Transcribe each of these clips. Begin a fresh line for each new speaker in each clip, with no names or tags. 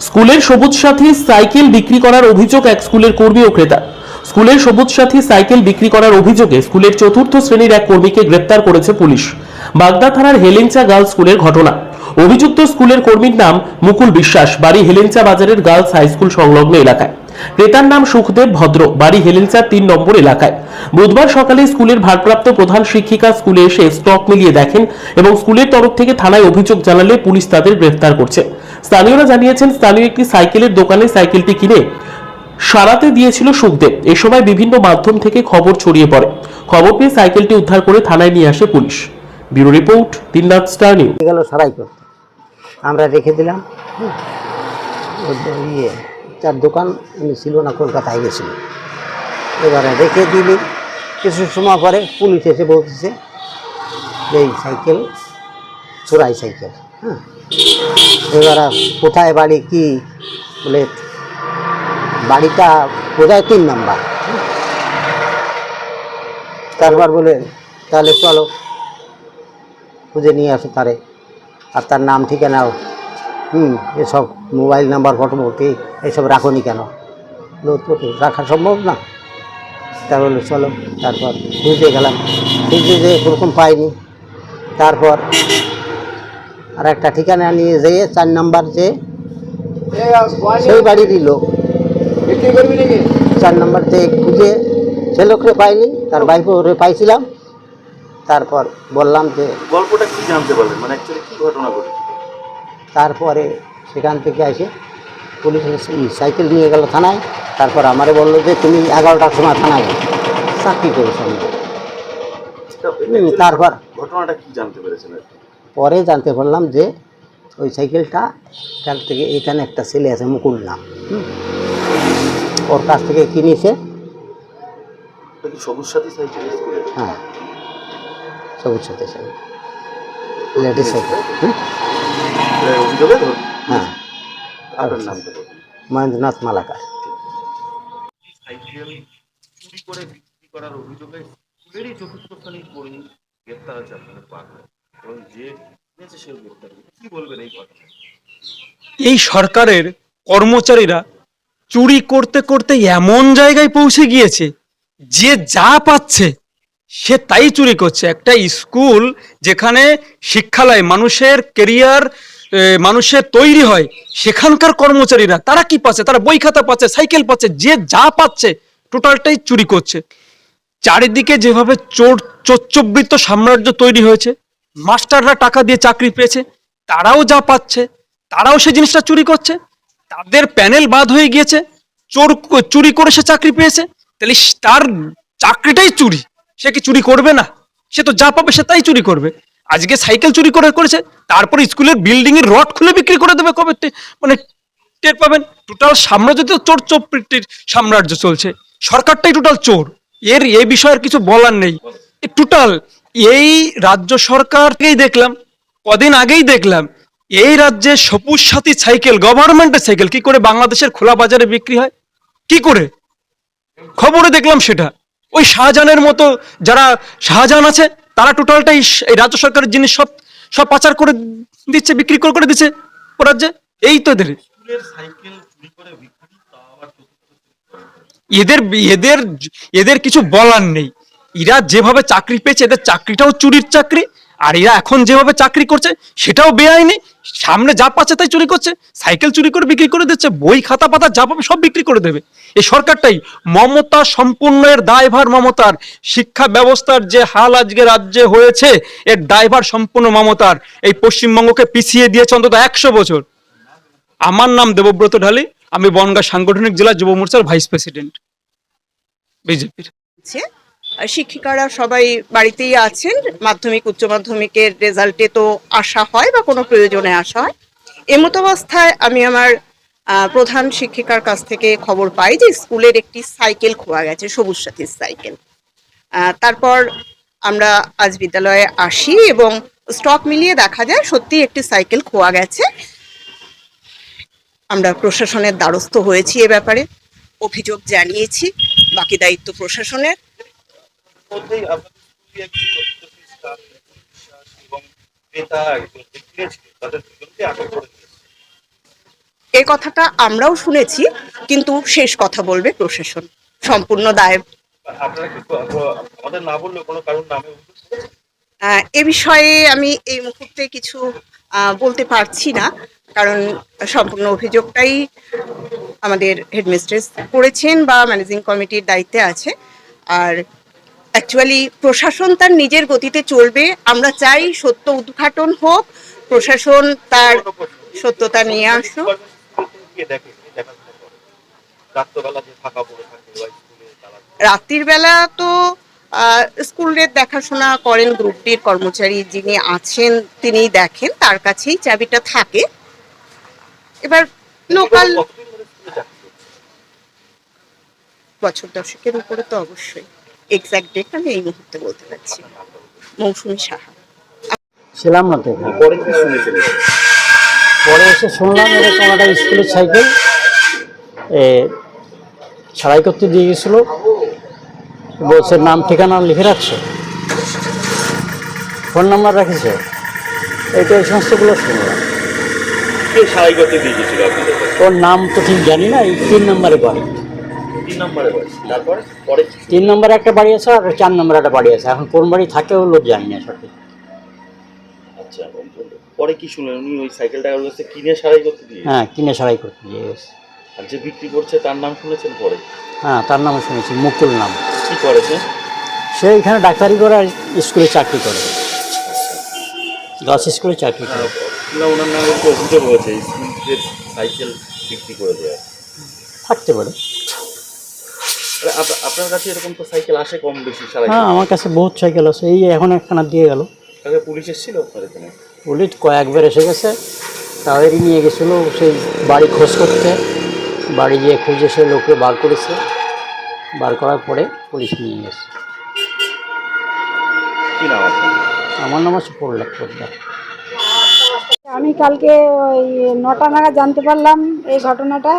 স্কুলের সবুজ সাথী সাইকেল বিক্রি করার অভিযোগ এক স্কুলের কর্মী ও ক্রেতা। স্কুলের সবুজ সাথী সাইকেল বিক্রি করার অভিযোগে স্কুলের চতুর্থ শ্রেণির এক কর্মীকে গ্রেপ্তার করেছে পুলিশ। বাগদা থানার হেলেঞ্চা গার্লস স্কুলের ঘটনা। অভিযুক্ত স্কুলের কর্মীর নাম মুকুল বিশ্বাস, বাড়ি হেলেঞ্চা বাজারের গার্লস হাই স্কুল সংলগ্ন এলাকায়। ক্রেতার নাম সুখদেব ভদ্র, বাড়ি হেলেঞ্চা তিন নম্বর এলাকায়। বুধবার সকালে স্কুলের ভারপ্রাপ্ত প্রধান শিক্ষিকা স্কুলে এসে স্টক মিলিয়ে দেখেন এবং স্কুলের তরফ থেকে থানায় অভিযোগ জানালে পুলিশ তাদের গ্রেফতার করছে। স্থানীয়রা জানিয়েছেন, স্থানীয় একটি সাইকেলের দোকানে সাইকেলটি কিনে সারাতে দিয়েছিল সুখদেব। এ সময় বিভিন্ন মাধ্যম থেকে খবর ছড়িয়ে পড়ে। খবর পেয়ে সাইকেলটি উদ্ধার করে থানায় নিয়ে আসে police. Bureau report Trinath star news.
গেল সারাই করতে। আমরা রেখে দিলাম। ইয়ে তার দোকান উনি ছিল না, কলকাতায় গেছিল। এবারে রেখে দিলি। কিছু সময় পরে পুলিশ এসে বলতেছে এই সাইকেল, চোরাই সাইকেল। হ্যাঁ এবারে কোথায় বাড়ি, কি? বলে, বাড়িটা কোথায় তিন নাম্বার। তারপর বলে, তাহলে চলো, খুঁজে নিয়ে আসো তারে। আর তার নাম ঠিকানাও হুম, এসব মোবাইল নাম্বার ফটোমতি এসব রাখনি কেন? রাখা সম্ভব না। তা বলল চলো। তারপর খুঁজতে গেলাম। খুঁজতে যেয়ে ওরকম পাইনি। তারপর আর একটা ঠিকানা নিয়ে যেয়ে চার নাম্বার যে সেই বাড়িরই লোক। চার নাম্বার যে খুঁজে সে লোকরে পাইনি তার ওরে পাইছিলাম। তারপর বললাম যে
গল্পটা কি জানতে পারলেন? মানে অ্যাকচুয়ালি কি ঘটনা ঘটেছে?
তারপরে সেখান থেকে এসে পুলিশ সাইকেল নিয়ে গেল থানায়। তারপর আমারে বলল যে তুমি এগারোটার সময় থানায় চাকরি করেছ তারপর
ঘটনাটা কি জানতে কি?
পরে জানতে পারলাম যে ওই সাইকেলটা কাল থেকে এখানে একটা ছেলে আছে মুকুল নাম। হুম। ওর কাছ থেকে কিনেছে।
সবুজ সাথী সাইকেল
হ্যাঁ। সবুজ সাথে সাথে লেডিস সাইকেল। হ্যাঁ।
আপনার নামটা বলুন।
মহেন্দ্রনাথ মালাকার।
সাইকেল চুরি করে বিক্রি করার অভিযোগে স্কুলেরই চতুর্থ শ্রেণির কর্মী গ্রেপ্তার হয়েছে আপনাদের এই
এই সরকারের কর্মচারীরা চুরি করতে করতে এমন জায়গায় পৌঁছে গিয়েছে, যে যা পাচ্ছে সে তাই চুরি করছে। একটা স্কুল যেখানে শিক্ষালয়, মানুষের কেরিয়ার মানুষের তৈরি হয়, সেখানকার কর্মচারীরা তারা কি পাচ্ছে? তারা বই খাতা পাচ্ছে, সাইকেল পাচ্ছে, যে যা পাচ্ছে টোটালটাই চুরি করছে। চারিদিকে যেভাবে চোর চোচ্চবৃত্ত সাম্রাজ্য তৈরি হয়েছে মাস্টাররা টাকা দিয়ে চাকরি পেয়েছে, তারাও যা পাচ্ছে, তারাও সে জিনিসটা চুরি করছে, তাদের প্যানেল বাদ হয়ে গিয়েছে, চোর চুরি করে সে চাকরি পেয়েছে, তাহলে তার চাকরিটাই চুরি, সে কি চুরি করবে না? সে তো যা পাবে সে তাই চুরি করবে। আজকে সাইকেল চুরি করে করেছে, তারপরে স্কুলের বিল্ডিং এর রড খুলে বিক্রি করে দেবে কবে মানে টের পাবেন, টোটাল সাম্রাজ্য তো চোর চোপড়ির সাম্রাজ্য চলছে, সরকারটাই টোটাল চোর, এর এই বিষয়ে আর কিছু বলার নেই টোটাল এই রাজ্য সরকারকেই দেখলাম, কদিন আগেই দেখলাম, এই রাজ্যে সবুজ সাথী সাইকেল গভর্নমেন্টের সাইকেল, কি করে বাংলাদেশের খোলা বাজারে বিক্রি হয়? কি করে? খবরে দেখলাম সেটা। ওই শাহজাহানের মতো যারা শাহজাহান আছে, তারা টোটালটাই এই রাজ্য সরকারের জিনিস সব সব পাচার করে দিচ্ছে, বিক্রি করে করে দিচ্ছে রাজ্যে। এই তো এদের। এদের। এদের এদের কিছু বলার নেই। এরা যেভাবে চাকরি পেয়েছে, এদের চাকরিটাও চুরির চাকরি, আর এরা এখন যেভাবে চাকরি করছে, সেটাও বেআইনি। সামনে যা পাচ্ছে তাই চুরি করছে, সাইকেল চুরি করে বিক্রি করে দিচ্ছে, বই, খাতা, পাতা যা পাবে সব বিক্রি করে দেবে। এই সরকারটাই মমতা সম্পূর্ণ এর দায়ভার মমতার। শিক্ষা ব্যবস্থার যে হাল আজকে রাজ্যে হয়েছে, এর দায়ভার সম্পূর্ণ মমতার। এই পশ্চিমবঙ্গকে পিছিয়ে দিয়েছে অন্তত একশো বছর। আমার নাম দেবব্রত ঢালি, আমি বনগাঁ সাংগঠনিক জেলা যুব মোর্চার ভাইস প্রেসিডেন্ট। বিজেপির।
শিক্ষিকারা সবাই বাড়িতেই আছেন, মাধ্যমিক, উচ্চ মাধ্যমিকের রেজাল্টে তো আসা হয় বা কোনো প্রয়োজনে আসা হয়। এমতো অবস্থায় আমি আমার প্রধান শিক্ষিকার কাছ থেকে খবর পাই যে স্কুলের একটি সাইকেল খোয়া গেছে, সবুজ সাথীর সাইকেল। তারপর আমরা আজ বিদ্যালয়ে আসি এবং স্টক মিলিয়ে দেখা যায় সত্যি একটি সাইকেল খোয়া গেছে। আমরা প্রশাসনের দ্বারস্থ হয়েছি এ ব্যাপারে, অভিযোগ জানিয়েছি, বাকি দায়িত্ব প্রশাসনের।
মধ্যেই আপনাদের স্কুলে একটি চতুর্থ শ্রেণির স্টাফ বিশ্বাস এবং ক্রেতা একজন যে তাদের দুজনকে আটক করে দিয়েছে।
কথাটা আমরাও শুনেছি কিন্তু শেষ কথা বলবে প্রশাসন সম্পূর্ণ দায় এ বিষয়ে আমি এই মুহূর্তে কিছু বলতে পারছি না কারণ সম্পূর্ণ অভিযোগটাই আমাদের হেডমিস্ট্রেস করেছেন বা ম্যানেজিং কমিটির দায়িত্বে আছে। আর অ্যাকচুয়ালি প্রশাসন তার নিজের গতিতে চলবে। আমরা চাই সত্য উদ্ঘাটন হোক, প্রশাসন তার সত্যতা নিয়ে আসুক। রাত্রির বেলা তো স্কুলের দেখাশোনা করেন গ্রুপ ডির কর্মচারী যিনি আছেন তিনি দেখেন, তার কাছেই চাবিটা থাকে। এবার লোকাল? বছর দশকের উপরে তো অবশ্যই। এক্সাক্ট ডেট আমি এই মুহূর্তে বলতে পারছি। না। মৌসুমী সাহা।
ছিলাম না তো
পরে কি শুনেছেন?
পরে এসে শুনলাম এরকম একটা স্কুলের সাইকেল এ, ছাড়াই করতে দিয়ে গেছিল। বলছে নাম ঠিকানা লিখে রাখছে? ফোন নাম্বার রাখেছে? এইটা এই সমস্তগুলো শুনলাম।
সারাই করতে দিয়ে গেছিল
ওর নাম তো ঠিক জানি না এই তিন নম্বরে বাড়ি
তিন নম্বরে বয়স তারপরে পরে
তিন নম্বরে একটা বাড়ি আছে আর চার নম্বরে একটা বাড়ি আছে। এখন কোন বাড়ি থাকে ও লোক জানি না সঠিক।
আচ্ছা পরে কি শুনলেন? উনি ওই সাইকেলটা ওর কাছে কিনে সারাই করতে দিয়ে
হ্যাঁ কিনে সারাই করতে দিয়ে গেছে।
আর যে বিক্রি করছে তার নাম শুনেছেন পরে?
হ্যাঁ তার নাম শুনেছি মুকুল নাম।
কি করেছে
সে? এখানে ডাক্তারি করে আর স্কুলে চাকরি করে। গার্লস স্কুলে চাকরি করে।
না ওনার নামে অভিযোগ হয়েছে স্কুলের সাইকেল বিক্রি করে দেওয়া।
থাকতে পারে।
আপনার কাছে এরকম তো সাইকেল আসে কম বেশি সারাই
হ্যাঁ আমার কাছে বহুত সাইকেল আছে এই এখন একখানা দিয়ে গেল।
আগে পুলিশ এসেছিল আপনার এখানে
পুলিশ কয়েকবার এসে গেছে। তাদেরই নিয়ে গেছিল সেই বাড়ি খোঁজ করতে। বাড়ি গিয়ে খুঁজে সে লোকে বার করেছে। বার করার পরে পুলিশ নিয়ে গেছে।
কি নাম আপনার?
আমার নাম আছে পড়লাম পোদ্দার।
আমি কালকে ওই নটা নাগাদ জানতে পারলাম এই ঘটনাটা।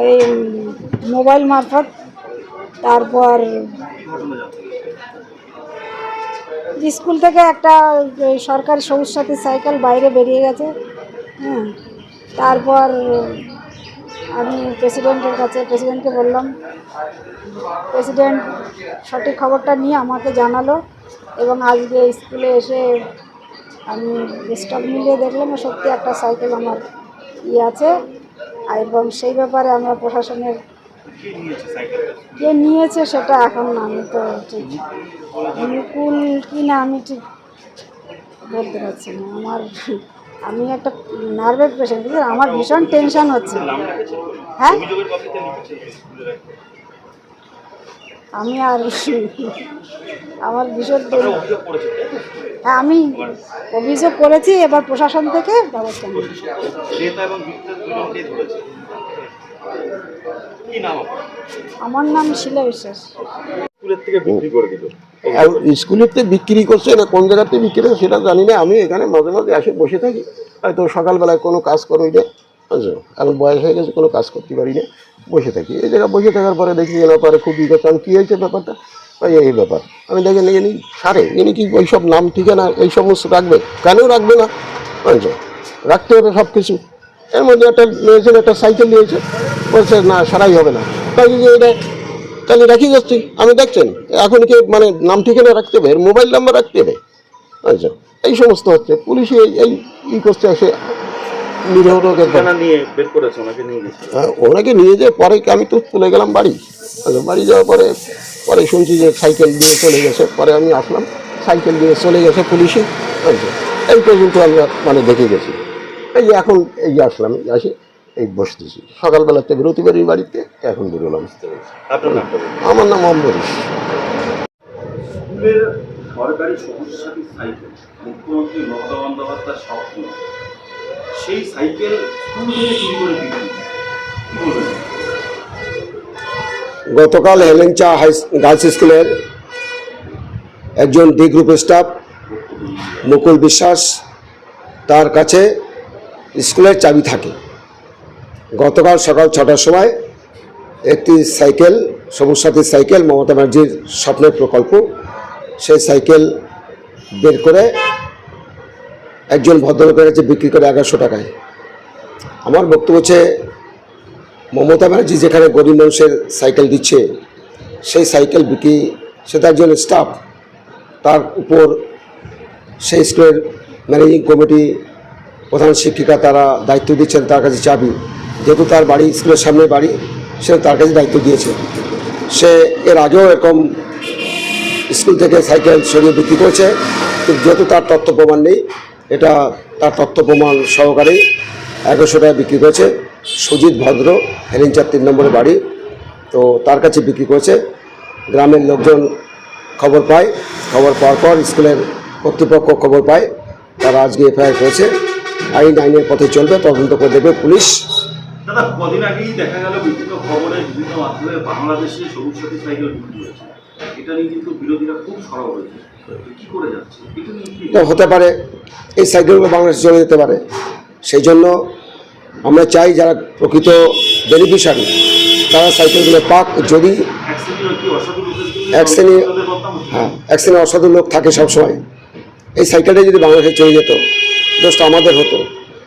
ওই মোবাইল মারফত তারপর স্কুল থেকে একটা সরকারি সবুজ সাথী সাইকেল বাইরে বেরিয়ে গেছে হ্যাঁ। তারপর আমি প্রেসিডেন্টের কাছে, প্রেসিডেন্টকে বললাম, প্রেসিডেন্ট, সঠিক খবরটা নিয়ে আমাকে জানালো এবং আজকে স্কুলে এসে আমি স্টক মিলিয়ে দেখলাম সত্যি একটা সাইকেল আমার ইয়ে আছে। এবং সেই ব্যাপারে আমরা প্রশাসনের কে নিয়েছে সেটা এখন আমি তো ঠিক মুকুল কি না আমি ঠিক বলতে পারছি না। আমার আমি একটা নার্ভের পেশেন্ট আমার ভীষণ টেনশন হচ্ছে। হ্যাঁ। আমি আর আমার ভীষণ? হ্যাঁ আমি অভিযোগ করেছি এবার প্রশাসন থেকে ব্যবস্থা নেবে
কি নাম
আমার নাম শিলা বিশ্বাস।
স্কুলের থেকে বিক্রি করে দিল।
আর স্কুলেতে বিক্রি করছে না কোন জায়গাতে বিক্রি করছে সেটা জানি না আমি এখানে মাঝে মাঝে এসে বসে থাকি। হয়তো সকালবেলায় কোনো কাজ করি না বুঝছ? এখন বয়স হয়ে গেছে কোনো কাজ করতে পারি না বসে থাকি। এই জায়গায় বসে থাকার পরে দেখি এনার পরে খুব করছে কী হয়েছে ব্যাপারটা? এই ব্যাপার। আমি দেখি ইনি সারে ইনি কি ওই সব নাম ঠিকানা এই সমস্ত রাখবে? কেন রাখবে না? বুঝছ? রাখতে হবে সব কিছু এর মধ্যে একটা নিয়েছে একটা সাইকেল নিয়েছে। বলছে না সারাই হবে না। তাই যে এটা তাহলে রাখি যাচ্ছি। আমি দেখছেন এখন কি মানে নাম ঠিকানা রাখতে হবে? এর মোবাইল নাম্বার রাখতে হবে? আচ্ছা এই সমস্ত হচ্ছে। পুলিশে এই- এই ই করছে নিরীহ
ওনাকে নিয়ে গেছে।
হ্যাঁ, ওনাকে নিয়ে যে পরে আমি তো চলে গেলাম বাড়ি? আচ্ছা, বাড়ি যাওয়ার পরে পরে শুনছি যে সাইকেল দিয়ে চলে গেছে। পরে আমি আসলাম সাইকেল দিয়ে চলে গেছে পুলিশে। আচ্ছা এই পর্যন্ত আমরা মানে দেখে গেছি। এই যে এখন এই আসলাম এই আসি এই বসতেছি। সকালবেলাতে বেরোতে পারি বাড়িতে এখন বেরোলাম। আমার নাম অম্বরীশ
সরকারি সবুজ সাথী সাইকেল মুখ্যমন্ত্রী মমতা বন্দ্যোপাধ্যায়ের স্বপ্ন। সেই সাইকেল স্কুল থেকে চুরি করে বিক্রি কি বলবেন?
গতকাল হেলেঞ্চা হাই গার্লস স্কুলের একজন ডি গ্রুপ স্টাফ মুকুল বিশ্বাস তার কাছে স্কুলের চাবি থাকে। গতকাল সকাল ছটার সময় একটি সাইকেল সবুজ সাইকেল, মমতা ব্যানার্জির স্বপ্নের প্রকল্প, সেই সাইকেল বের করে একজন ভদ্রলোকের কাছে বিক্রি করে এগারোশো টাকায়। আমার বক্তব্য হচ্ছে, মমতা ব্যানার্জি যেখানে গরিব মানুষের সাইকেল দিচ্ছে, সেই সাইকেল বিক্রি সেটা একজন স্টাফ তার উপর সেই স্কুলের ম্যানেজিং কমিটি প্রধান শিক্ষিকা তারা দায়িত্ব দিচ্ছেন তার কাছে চাবি। যেহেতু তার বাড়ি, স্কুলের সামনে বাড়ি সে তার কাছে দায়িত্ব দিয়েছে। সে এর আগেও এরকম স্কুল থেকে সাইকেল সরিয়ে বিক্রি করেছে, কিন্তু যেহেতু তার তথ্য প্রমাণ নেই, এটা তার তথ্য প্রমাণ সহকারেই এগারোশো টাকা বিক্রি করেছে। সুজিত ভদ্র, হেলিঞ্চার তিন নম্বরের বাড়ি, তো তার কাছে বিক্রি করেছে। গ্রামের লোকজন খবর পায়। খবর পাওয়ার পর স্কুলের কর্তৃপক্ষ খবর পায়, তারা আজকে এফআইআর করেছে। আইন আইনের পথে চলবে তদন্ত করে দেবে পুলিশ।
দাদা কদিন আগেই দেখা গেল বিভিন্ন খবরে বিভিন্ন মাধ্যমে বাংলাদেশে সবুজ সাথী সাইকেল বিক্রি হয়েছে। এটা নিয়ে কিন্তু বিরোধীরা খুব সরব হয়েছে।
হতে পারে এই সাইকেলগুলো বাংলাদেশে চলে যেতে পারে। সেই জন্য আমরা চাই যারা প্রকৃত বেনিফিশিয়ারি তারা সাইকেলগুলো পাক। যদি
এক
শ্রেণি? হ্যাঁ এক শ্রেণির অসাধু লোক থাকে সবসময় এই সাইকেলটা যদি বাংলাদেশে চলে যেত দোষটা আমাদের হতো।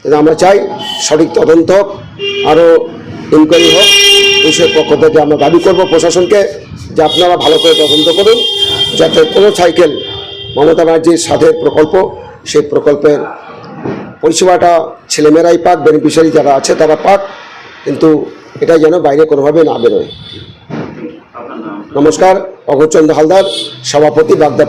কিন্তু আমরা চাই সঠিক তদন্ত হোক আরও ইনকোয়ারি হোক পুলিশের পক্ষ থেকে আমরা দাবি করব প্রশাসনকে যে আপনারা ভালো করে তদন্ত করুন যাতে কোনো সাইকেল মমতা ব্যানার্জির সাথে প্রকল্প সেই প্রকল্পের পরিষেবাটা ছেলেমেয়েরাই পাক বেনিফিশিয়ারি যারা আছে তারা পাক কিন্তু এটা যেন বাইরে কোনোভাবে না বেরোয়। নমস্কার অগরচন্দ্র হালদার সভাপতি বাগদা